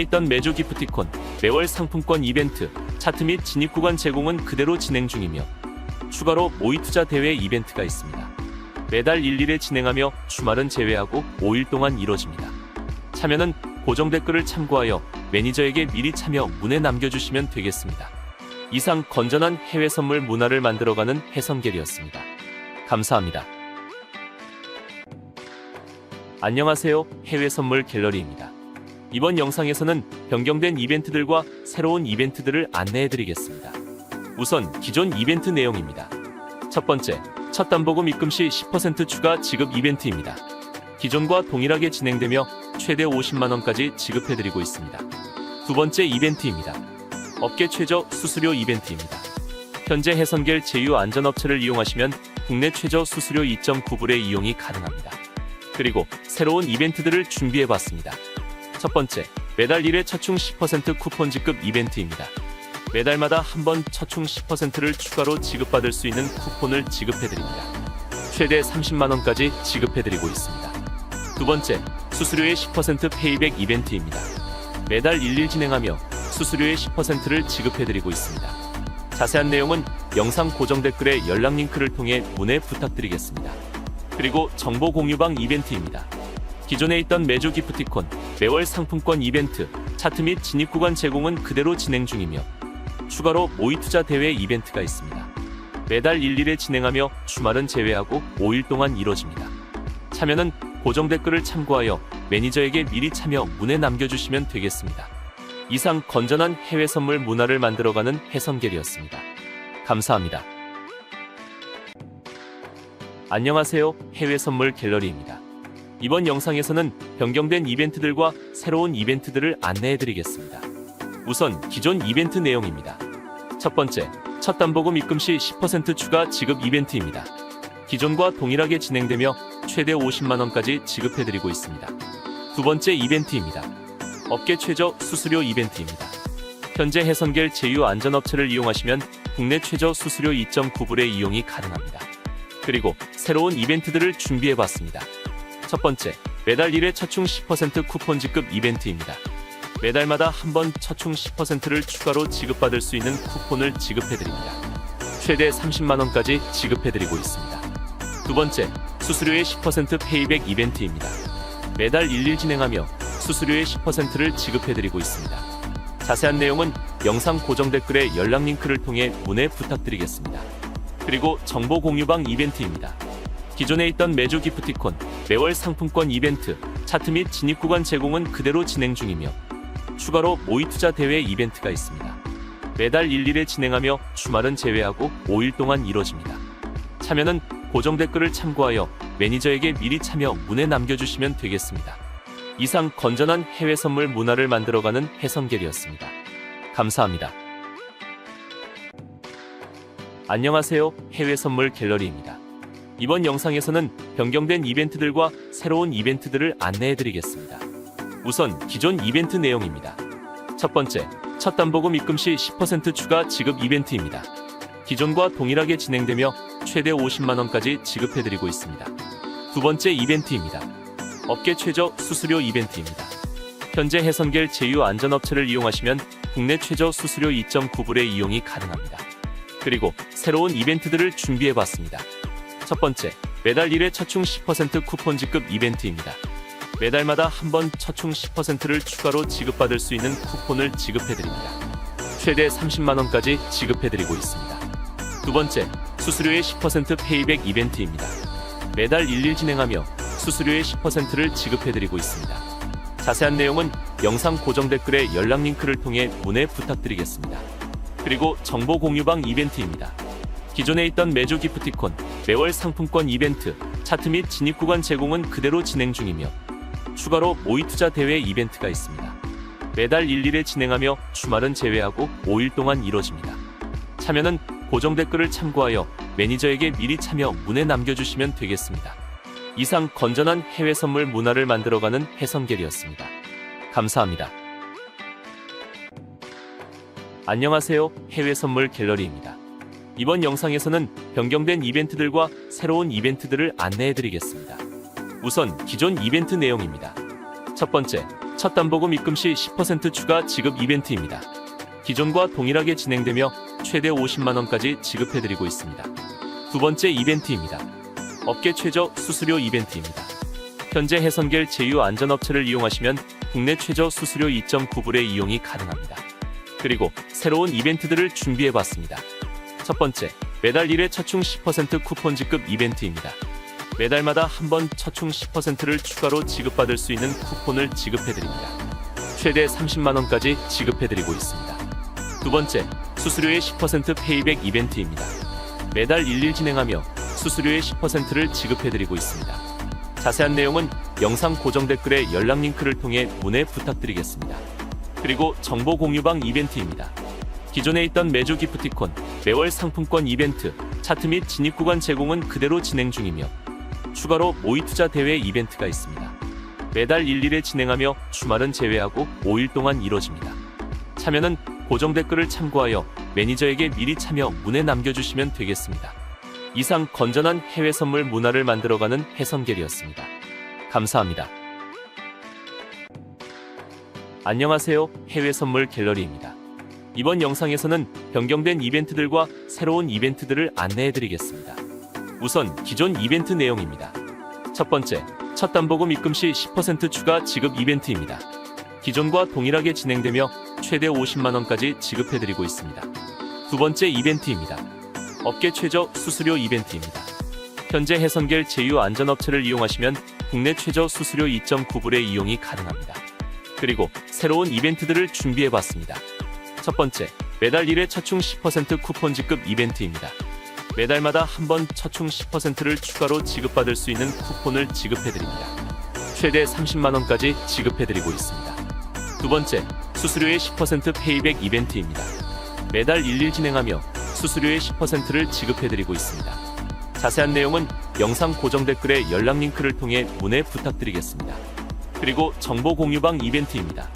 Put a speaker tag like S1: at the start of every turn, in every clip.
S1: 있던 매주 기프티콘, 매월 상품권 이벤트, 차트 및 진입 구간 제공은 그대로 진행 중이며 추가로 모의 투자 대회 이벤트가 있습니다. 매달 1일에 진행하며 주말은 제외하고 5일 동안 이뤄집니다. 참여는 고정 댓글을 참고하여 매니저에게 미리 참여 문에 남겨주시면 되겠습니다. 이상 건전한 해외 선물 문화를 만들어가는 해성겔이었습니다. 감사합니다. 안녕하세요. 해외 선물 갤러리입니다. 이번 영상에서는 변경된 이벤트들과 새로운 이벤트들을 안내해 드리겠습니다. 우선 기존 이벤트 내용입니다. 첫 번째, 첫 담보금 입금 시 10% 추가 지급 이벤트입니다. 기존과 동일하게 진행되며 최대 50만원까지 지급해 드리고 있습니다. 두 번째 이벤트입니다. 업계 최저 수수료 이벤트입니다. 현재 해선겔 제휴 안전업체를 이용하시면 국내 최저 수수료 2.9불의 이용이 가능합니다. 그리고 새로운 이벤트들을 준비해 봤습니다. 첫 번째, 매달 1회 처충 10% 쿠폰 지급 이벤트입니다. 매달마다 한번 처충 10%를 추가로 지급받을 수 있는 쿠폰을 지급해 드립니다. 최대 30만 원까지 지급해 드리고 있습니다. 두 번째, 수수료의 10% 페이백 이벤트입니다. 매달 1일 진행하며 수수료의 10%를 지급해 드리고 있습니다. 자세한 내용은 영상 고정 댓글에 연락 링크를 통해 문의 부탁드리겠습니다. 그리고 정보 공유방 이벤트입니다. 기존에 있던 매주 기프티콘, 매월 상품권 이벤트, 차트 및 진입 구간 제공은 그대로 진행 중이며 추가로 모의 투자 대회 이벤트가 있습니다. 매달 1일에 진행하며 주말은 제외하고 5일 동안 이뤄집니다. 참여는 고정 댓글을 참고하여 매니저에게 미리 참여 문에 남겨주시면 되겠습니다. 이상 건전한 해외 선물 문화를 만들어가는 해성겔이었습니다. 감사합니다. 안녕하세요. 해외 선물 갤러리입니다. 이번 영상에서는 변경된 이벤트들과 새로운 이벤트들을 안내해 드리겠습니다. 우선 기존 이벤트 내용입니다. 첫 번째, 첫 담보금 입금 시 10% 추가 지급 이벤트입니다. 기존과 동일하게 진행되며 최대 50만원까지 지급해 드리고 있습니다. 두 번째 이벤트입니다. 업계 최저 수수료 이벤트입니다. 현재 해선겔 제휴 안전업체를 이용하시면 국내 최저 수수료 2.9불의 이용이 가능합니다. 그리고 새로운 이벤트들을 준비해 봤습니다. 첫 번째, 매달 1회 처충 10% 쿠폰 지급 이벤트입니다. 매달마다 한번 처충 10%를 추가로 지급받을 수 있는 쿠폰을 지급해 드립니다. 최대 30만 원까지 지급해 드리고 있습니다. 두 번째, 수수료의 10% 페이백 이벤트입니다. 매달 1일 진행하며 수수료의 10%를 지급해 드리고 있습니다. 자세한 내용은 영상 고정 댓글에 연락 링크를 통해 문의 부탁드리겠습니다. 그리고 정보 공유방 이벤트입니다. 기존에 있던 매주 기프티콘, 매월 상품권 이벤트, 차트 및 진입 구간 제공은 그대로 진행 중이며 추가로 모의 투자 대회 이벤트가 있습니다. 매달 1일에 진행하며 주말은 제외하고 5일 동안 이뤄집니다. 참여는 고정 댓글을 참고하여 매니저에게 미리 참여 문에 남겨주시면 되겠습니다. 이상 건전한 해외 선물 문화를 만들어가는 해성겔이었습니다. 감사합니다. 안녕하세요. 해외 선물 갤러리입니다. 이번 영상에서는 변경된 이벤트들과 새로운 이벤트들을 안내해 드리겠습니다. 우선 기존 이벤트 내용입니다. 첫 번째, 첫 담보금 입금 시 10% 추가 지급 이벤트입니다. 기존과 동일하게 진행되며 최대 50만 원까지 지급해 드리고 있습니다. 두 번째 이벤트입니다. 업계 최저 수수료 이벤트입니다. 현재 해선겔 제휴 안전업체를 이용하시면 국내 최저 수수료 2.9불의 이용이 가능합니다. 그리고 새로운 이벤트들을 준비해 봤습니다. 첫 번째, 매달 1회 처충 10% 쿠폰 지급 이벤트입니다. 매달마다 한번 처충 10%를 추가로 지급받을 수 있는 쿠폰을 지급해 드립니다. 최대 30만 원까지 지급해 드리고 있습니다. 두 번째, 수수료의 10% 페이백 이벤트입니다. 매달 1일 진행하며 수수료의 10%를 지급해 드리고 있습니다. 자세한 내용은 영상 고정 댓글에 연락 링크를 통해 문의 부탁드리겠습니다. 그리고 정보 공유방 이벤트입니다. 기존에 있던 매주 기프티콘, 매월 상품권 이벤트, 차트 및 진입 구간 제공은 그대로 진행 중이며 추가로 모의 투자 대회 이벤트가 있습니다. 매달 1일에 진행하며 주말은 제외하고 5일 동안 이뤄집니다. 참여는 고정 댓글을 참고하여 매니저에게 미리 참여 문에 남겨주시면 되겠습니다. 이상 건전한 해외 선물 문화를 만들어가는 해성겔이었습니다. 감사합니다. 안녕하세요. 해외 선물 갤러리입니다. 이번 영상에서는 변경된 이벤트들과 새로운 이벤트들을 안내해 드리겠습니다. 우선 기존 이벤트 내용입니다. 첫 번째, 첫 담보금 입금 시 10% 추가 지급 이벤트입니다. 기존과 동일하게 진행되며 최대 50만 원까지 지급해드리고 있습니다. 두 번째 이벤트입니다. 업계 최저 수수료 이벤트입니다. 현재 해선겔 제휴 안전업체를 이용하시면 국내 최저 수수료 2.9불의 이용이 가능합니다. 그리고 새로운 이벤트들을 준비해봤습니다. 첫 번째, 매달 1회 차충 10% 쿠폰 지급 이벤트입니다. 매달마다 한 번 차충 10%를 추가로 지급받을 수 있는 쿠폰을 지급해드립니다. 최대 30만 원까지 지급해드리고 있습니다. 두 번째, 수수료의 10% 페이백 이벤트입니다. 매달 1일 진행하며 수수료의 10%를 지급해드리고 있습니다. 자세한 내용은 영상 고정 댓글에 연락 링크를 통해 문의 부탁드리겠습니다. 그리고 정보 공유방 이벤트입니다. 기존에 있던 매주 기프티콘, 매월 상품권 이벤트, 차트 및 진입 구간 제공은 그대로 진행 중이며 추가로 모의 투자 대회 이벤트가 있습니다. 매달 1일에 진행하며 주말은 제외하고 5일 동안 이뤄집니다. 참여는 고정 댓글을 참고하여 매니저에게 미리 참여 문에 남겨주시면 되겠습니다. 이상 건전한 해외 선물 문화를 만들어가는 해선겔이었습니다. 감사합니다. 안녕하세요. 해외 선물 갤러리입니다. 이번 영상에서는 변경된 이벤트들과 새로운 이벤트들을 안내해드리겠습니다. 우선 기존 이벤트 내용입니다. 첫 번째, 첫 담보금 입금 시 10% 추가 지급 이벤트입니다. 기존과 동일하게 진행되며 최대 50만 원까지 지급해드리고 있습니다. 두 번째 이벤트입니다. 업계 최저 수수료 이벤트입니다. 현재 해선겔 제휴 안전업체를 이용하시면 국내 최저 수수료 2.9불의 이용이 가능합니다. 그리고 새로운 이벤트들을 준비해봤습니다. 첫 번째, 매달 1회 차충 10% 쿠폰 지급 이벤트입니다. 매달마다 한 번 차충 10%를 추가로 지급받을 수 있는 쿠폰을 지급해드립니다. 최대 30만 원까지 지급해드리고 있습니다. 두 번째, 수수료의 10% 페이백 이벤트입니다. 매달 1일 진행하며 수수료의 10%를 지급해드리고 있습니다. 자세한 내용은 영상 고정 댓글에 연락 링크를 통해 문의 부탁드리겠습니다. 그리고 정보 공유방 이벤트입니다.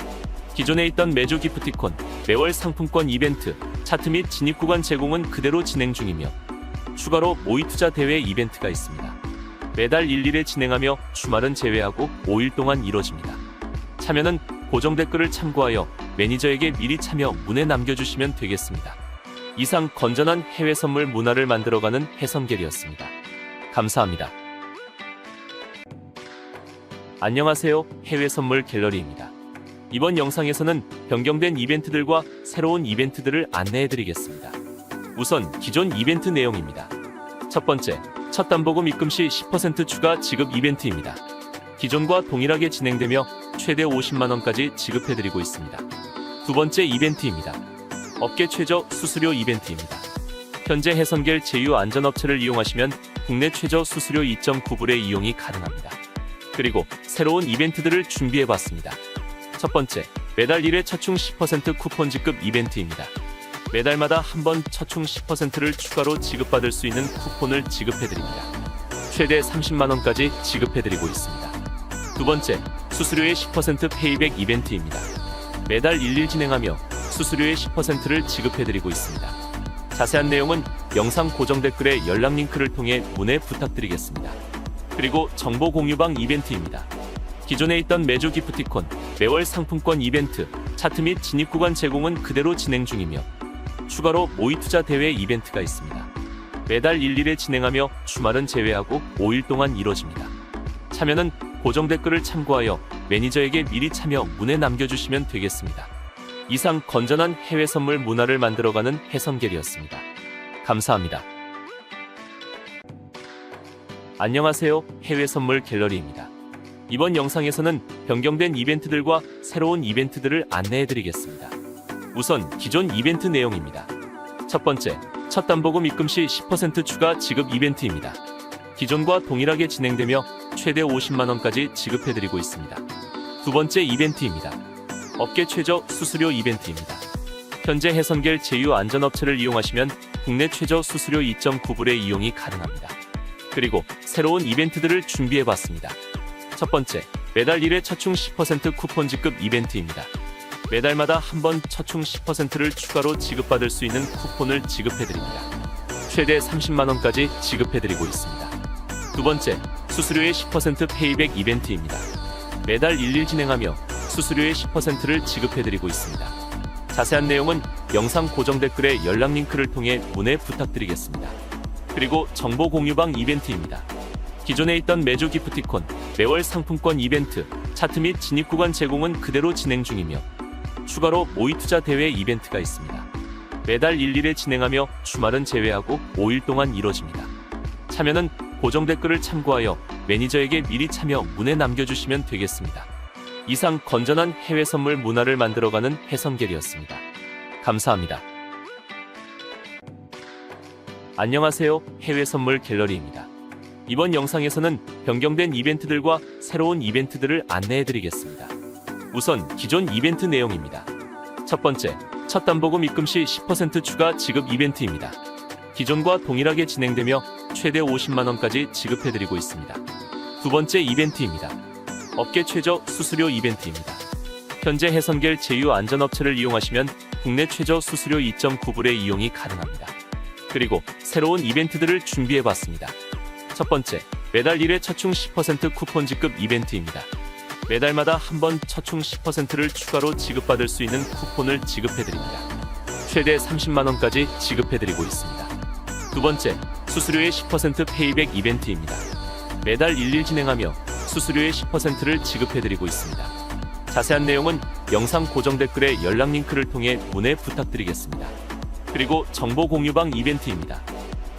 S1: 기존에 있던 매주 기프티콘, 매월 상품권 이벤트, 차트 및 진입 구간 제공은 그대로 진행 중이며 추가로 모의 투자 대회 이벤트가 있습니다. 매달 1일에 진행하며 주말은 제외하고 5일 동안 이뤄집니다. 참여는 고정 댓글을 참고하여 매니저에게 미리 참여 문에 남겨주시면 되겠습니다. 이상 건전한 해외 선물 문화를 만들어가는 해선겔이었습니다. 감사합니다. 안녕하세요. 해외 선물 갤러리입니다. 이번 영상에서는 변경된 이벤트들과 새로운 이벤트들을 안내해드리겠습니다. 우선 기존 이벤트 내용입니다. 첫 번째, 첫 담보금 입금 시 10% 추가 지급 이벤트입니다. 기존과 동일하게 진행되며 최대 50만 원까지 지급해드리고 있습니다. 두 번째 이벤트입니다. 업계 최저 수수료 이벤트입니다. 현재 해선겔 제휴 안전업체를 이용하시면 국내 최저 수수료 2.9불의 이용이 가능합니다. 그리고 새로운 이벤트들을 준비해봤습니다. 첫 번째, 매달 1회 차충 10% 쿠폰 지급 이벤트입니다. 매달마다 한 번 차충 10%를 추가로 지급받을 수 있는 쿠폰을 지급해드립니다. 최대 30만 원까지 지급해드리고 있습니다. 두 번째, 수수료의 10% 페이백 이벤트입니다. 매달 1일 진행하며 수수료의 10%를 지급해드리고 있습니다. 자세한 내용은 영상 고정 댓글에 연락 링크를 통해 문의 부탁드리겠습니다. 그리고 정보 공유방 이벤트입니다. 기존에 있던 매주 기프티콘, 매월 상품권 이벤트, 차트 및 진입 구간 제공은 그대로 진행 중이며 추가로 모의 투자 대회 이벤트가 있습니다. 매달 1일에 진행하며 주말은 제외하고 5일 동안 이뤄집니다. 참여는 고정 댓글을 참고하여 매니저에게 미리 참여 문에 남겨주시면 되겠습니다. 이상 건전한 해외 선물 문화를 만들어가는 해선겔이었습니다. 감사합니다. 안녕하세요. 해외 선물 갤러리입니다. 이번 영상에서는 변경된 이벤트들과 새로운 이벤트들을 안내해드리겠습니다. 우선 기존 이벤트 내용입니다. 첫 번째, 첫 담보금 입금 시 10% 추가 지급 이벤트입니다. 기존과 동일하게 진행되며 최대 50만 원까지 지급해드리고 있습니다. 두 번째 이벤트입니다. 업계 최저 수수료 이벤트입니다. 현재 해선겔 제휴 안전업체를 이용하시면 국내 최저 수수료 2.9불의 이용이 가능합니다. 그리고 새로운 이벤트들을 준비해봤습니다. 첫 번째, 매달 1회 차충 10% 쿠폰 지급 이벤트입니다. 매달마다 한 번 차충 10%를 추가로 지급받을 수 있는 쿠폰을 지급해드립니다. 최대 30만 원까지 지급해드리고 있습니다. 두 번째, 수수료의 10% 페이백 이벤트입니다. 매달 1일 진행하며 수수료의 10%를 지급해드리고 있습니다. 자세한 내용은 영상 고정 댓글에 연락 링크를 통해 문의 부탁드리겠습니다. 그리고 정보 공유방 이벤트입니다. 기존에 있던 매주 기프티콘, 매월 상품권 이벤트, 차트 및 진입 구간 제공은 그대로 진행 중이며 추가로 모의 투자 대회 이벤트가 있습니다. 매달 1일에 진행하며 주말은 제외하고 5일 동안 이뤄집니다. 참여는 고정 댓글을 참고하여 매니저에게 미리 참여 문에 남겨주시면 되겠습니다. 이상 건전한 해외 선물 문화를 만들어가는 해성겔이었습니다. 감사합니다. 안녕하세요. 해외 선물 갤러리입니다. 이번 영상에서는 변경된 이벤트들과 새로운 이벤트들을 안내해드리겠습니다. 우선 기존 이벤트 내용입니다. 첫 번째, 첫 단보금 입금 시 10% 추가 지급 이벤트입니다. 기존과 동일하게 진행되며 최대 50만원까지 지급해드리고 있습니다. 두 번째 이벤트입니다. 업계 최저 수수료 이벤트입니다. 현재 해선겔 제휴 안전업체를 이용하시면 국내 최저 수수료 2.9불의 이용이 가능합니다. 그리고 새로운 이벤트들을 준비해봤습니다. 첫 번째, 매달 1회 처충 10% 쿠폰 지급 이벤트입니다. 매달마다 한번 처충 10%를 추가로 지급받을 수 있는 쿠폰을 지급해드립니다. 최대 30만원까지 지급해드리고 있습니다. 두 번째, 수수료의 10% 페이백 이벤트입니다. 매달 1일 진행하며 수수료의 10%를 지급해드리고 있습니다. 자세한 내용은 영상 고정 댓글에 연락 링크를 통해 문의 부탁드리겠습니다. 그리고 정보 공유방 이벤트입니다.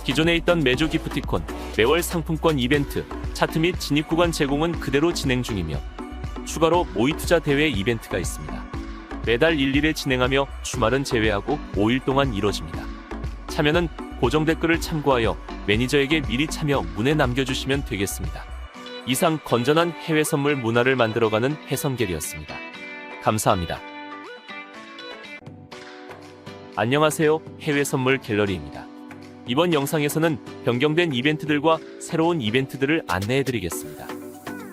S1: 기존에 있던 매주 기프티콘, 매월 상품권 이벤트, 차트 및 진입 구간 제공은 그대로 진행 중이며 추가로 모의 투자 대회 이벤트가 있습니다. 매달 1일에 진행하며 주말은 제외하고 5일 동안 이뤄집니다. 참여는 고정 댓글을 참고하여 매니저에게 미리 참여 문에 남겨주시면 되겠습니다. 이상 건전한 해외 선물 문화를 만들어가는 해성겔이었습니다. 감사합니다. 안녕하세요. 해외 선물 갤러리입니다. 이번 영상에서는 변경된 이벤트들과 새로운 이벤트들을 안내해드리겠습니다.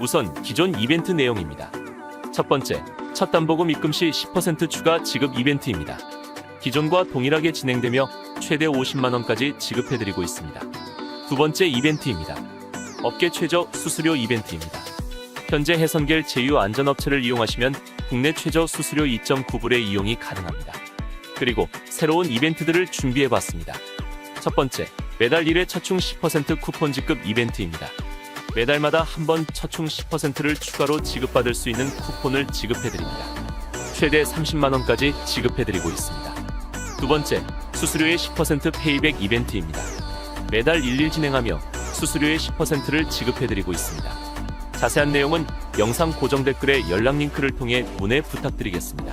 S1: 우선 기존 이벤트 내용입니다. 첫 번째, 첫 단보금 입금 시 10% 추가 지급 이벤트입니다. 기존과 동일하게 진행되며 최대 50만원까지 지급해드리고 있습니다. 두 번째 이벤트입니다. 업계 최저 수수료 이벤트입니다. 현재 해선겔 제휴 안전업체를 이용하시면 국내 최저 수수료 2.9불의 이용이 가능합니다. 그리고 새로운 이벤트들을 준비해봤습니다. 첫 번째, 매달 1회 처충 10% 쿠폰 지급 이벤트입니다. 매달마다 한번 처충 10%를 추가로 지급받을 수 있는 쿠폰을 지급해드립니다. 최대 30만원까지 지급해드리고 있습니다. 두 번째, 수수료의 10% 페이백 이벤트입니다. 매달 1일 진행하며 수수료의 10%를 지급해드리고 있습니다. 자세한 내용은 영상 고정 댓글에 연락 링크를 통해 문의 부탁드리겠습니다.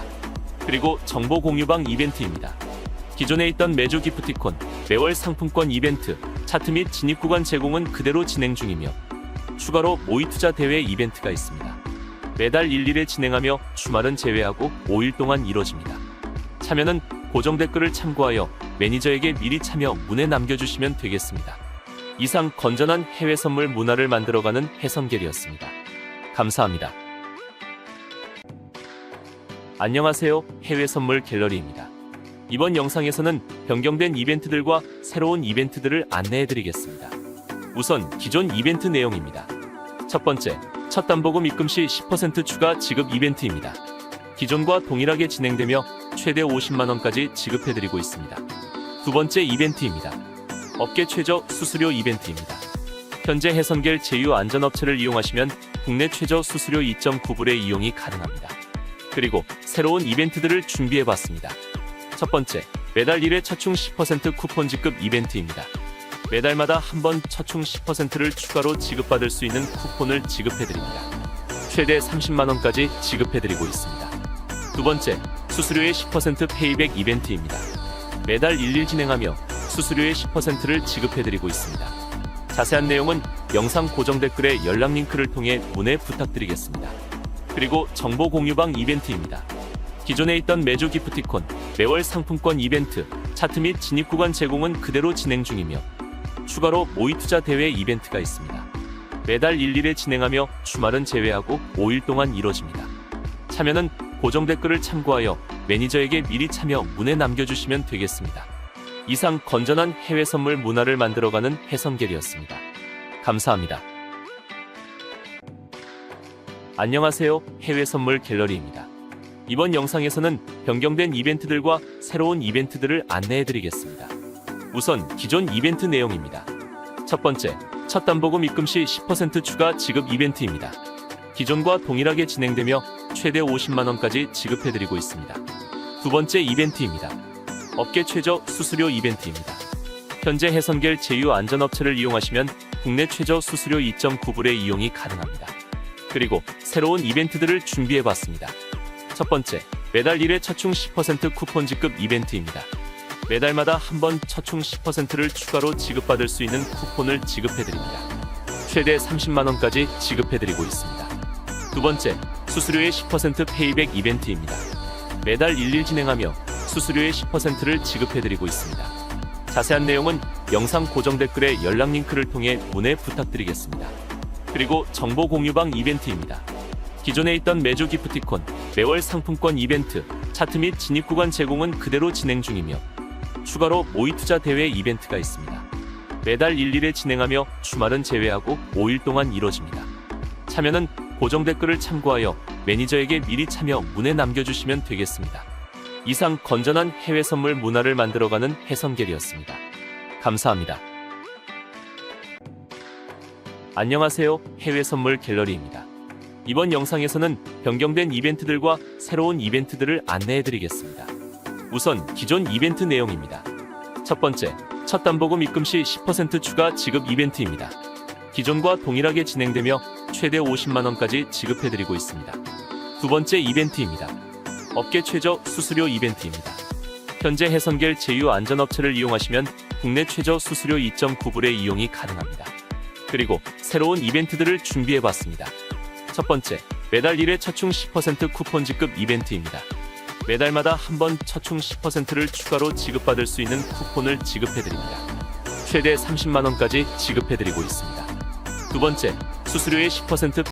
S1: 그리고 정보 공유방 이벤트입니다. 기존에 있던 매주 기프티콘, 매월 상품권 이벤트, 차트 및 진입 구간 제공은 그대로 진행 중이며 추가로 모의 투자 대회 이벤트가 있습니다. 매달 1일에 진행하며 주말은 제외하고 5일 동안 이뤄집니다. 참여는 고정 댓글을 참고하여 매니저에게 미리 참여 문에 남겨주시면 되겠습니다. 이상 건전한 해외 선물 문화를 만들어가는 해성겔이었습니다. 감사합니다. 안녕하세요. 해외 선물 갤러리입니다. 이번 영상에서는 변경된 이벤트들과 새로운 이벤트들을 안내해드리겠습니다. 우선 기존 이벤트 내용입니다. 첫 번째, 첫 단보금 입금 시 10% 추가 지급 이벤트입니다. 기존과 동일하게 진행되며 최대 50만원까지 지급해드리고 있습니다. 두 번째 이벤트입니다. 업계 최저 수수료 이벤트입니다. 현재 해선겔 제휴 안전업체를 이용하시면 국내 최저 수수료 2.9불의 이용이 가능합니다. 그리고 새로운 이벤트들을 준비해봤습니다. 첫 번째, 매달 1회 처충 10% 쿠폰 지급 이벤트입니다. 매달마다 한번 처충 10%를 추가로 지급받을 수 있는 쿠폰을 지급해드립니다. 최대 30만원까지 지급해드리고 있습니다. 두 번째, 수수료의 10% 페이백 이벤트입니다. 매달 1일 진행하며 수수료의 10%를 지급해드리고 있습니다. 자세한 내용은 영상 고정 댓글에 연락 링크를 통해 문의 부탁드리겠습니다. 그리고 정보 공유방 이벤트입니다. 기존에 있던 매주 기프티콘, 매월 상품권 이벤트, 차트 및 진입 구간 제공은 그대로 진행 중이며 추가로 모의 투자 대회 이벤트가 있습니다. 매달 1일에 진행하며 주말은 제외하고 5일 동안 이뤄집니다. 참여는 고정 댓글을 참고하여 매니저에게 미리 참여 문에 남겨주시면 되겠습니다. 이상 건전한 해외 선물 문화를 만들어가는 해성겔이었습니다. 감사합니다. 안녕하세요. 해외 선물 갤러리입니다. 이번 영상에서는 변경된 이벤트들과 새로운 이벤트들을 안내해 드리겠습니다. 우선 기존 이벤트 내용입니다. 첫 번째, 첫 담보금 입금 시 10% 추가 지급 이벤트입니다. 기존과 동일하게 진행되며 최대 50만 원까지 지급해 드리고 있습니다. 두 번째 이벤트입니다. 업계 최저 수수료 이벤트입니다. 현재 해선겔 제휴 안전업체를 이용하시면 국내 최저 수수료 2.9불의 이용이 가능합니다. 그리고 새로운 이벤트들을 준비해 봤습니다. 첫 번째, 매달 1회 차충 10% 쿠폰 지급 이벤트입니다. 매달마다 한 번 차충 10%를 추가로 지급받을 수 있는 쿠폰을 지급해 드립니다. 최대 30만 원까지 지급해 드리고 있습니다. 두 번째, 수수료의 10% 페이백 이벤트입니다. 매달 1일 진행하며 수수료의 10%를 지급해 드리고 있습니다. 자세한 내용은 영상 고정 댓글에 연락 링크를 통해 문의 부탁드리겠습니다. 그리고 정보 공유방 이벤트입니다. 기존에 있던 매주 기프티콘, 매월 상품권 이벤트, 차트 및 진입 구간 제공은 그대로 진행 중이며 추가로 모의 투자 대회 이벤트가 있습니다. 매달 1일에 진행하며 주말은 제외하고 5일 동안 이뤄집니다. 참여는 고정 댓글을 참고하여 매니저에게 미리 참여 문에 남겨주시면 되겠습니다. 이상 건전한 해외 선물 문화를 만들어가는 해선겔이었습니다. 감사합니다. 안녕하세요. 해외 선물 갤러리입니다. 이번 영상에서는 변경된 이벤트들과 새로운 이벤트들을 안내해 드리겠습니다. 우선 기존 이벤트 내용입니다. 첫 번째, 첫 담보금 입금 시 10% 추가 지급 이벤트입니다. 기존과 동일하게 진행되며 최대 50만 원까지 지급해 드리고 있습니다. 두 번째 이벤트입니다. 업계 최저 수수료 이벤트입니다. 현재 해선겔 제휴 안전업체를 이용하시면 국내 최저 수수료 2.9불의 이용이 가능합니다. 그리고 새로운 이벤트들을 준비해 봤습니다. 첫 번째, 매달 1회 차충 10% 쿠폰 지급 이벤트입니다. 매달마다 한 번 차충 10%를 추가로 지급받을 수 있는 쿠폰을 지급해 드립니다. 최대 30만 원까지 지급해 드리고 있습니다. 두 번째, 수수료의 10%